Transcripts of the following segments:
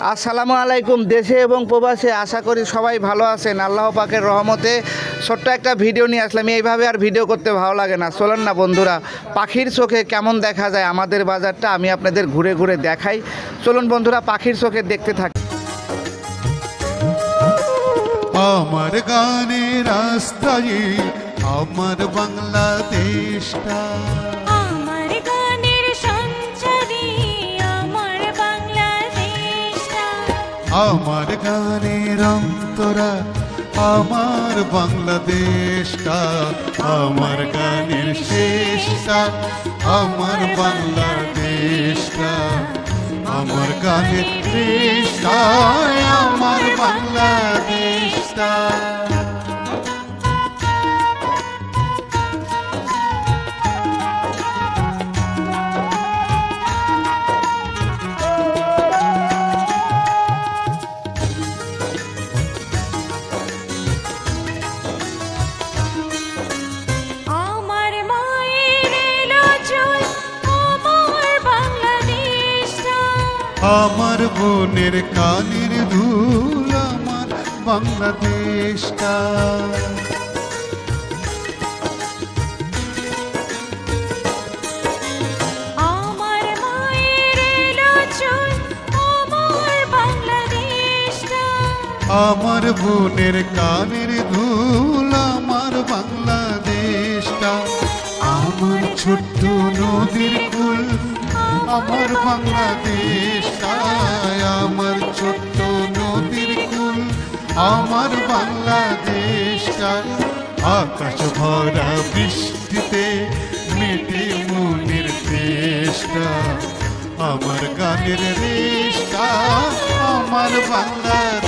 আসসালামু আলাইকুম, দেশে এবং প্রবাসে আশা করি সবাই ভালো আছেন। আল্লাহ পাকের রহমতে ছোট্ট একটা ভিডিও নিয়ে আসলাম। এইভাবে আর ভিডিও করতে ভালো লাগে না। চলেন না বন্ধুরা, পাখির চোখে কেমন দেখা যায় আমাদের বাজারটা আমি আপনাদের ঘুরে ঘুরে দেখাই। চলুন বন্ধুরা, পাখির চোখে দেখতে থাকি। আমার গানের রাস্তায়, আমার বাংলাদেশটা। আমার গানের অন্তরা, আমার বাংলাদেশটা, আমার গানের শেষটা, আমার বাংলাদেশটা আমার গানের শেষটা আমার বাংলাদেশটা আমার বোনের কানের ধুল আমার বাংলাদেশটা। আমার বোনের কানের ধুল আমার বাংলাদেশটা। আমার ছোট্ট নদীর কুল বাংলাদেশ কায়, আমার ছোট্ট নদীর কুল, আমার বাংলাদেশ আকাশ ভরা বৃষ্টিতে মেটে মনের দেশটা আমার গানের রেশটা আমার বাংলাদেশটা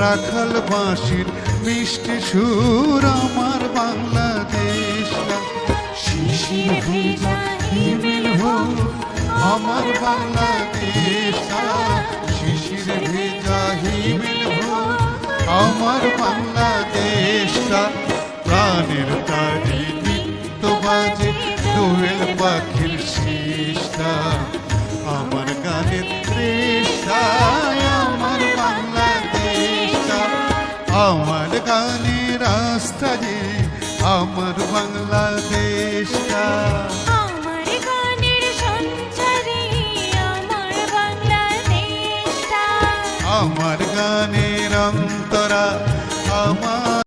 রাখাল বাঁশির মিষ্টি সুর আমার বাংলাদেশ। আমার বাংলাদেশ। শিশির ভেজা হিমেল আমার বাংলাদেশ। প্রাণের তারি নিত্য বাজে দোয়েল পাখির শেষটা আমার গানের আমার গানে রাস্তা যে আমার বাংলাদেশ আমার গানের সঞ্চারে আমার আমার গানের অন্তরা আমার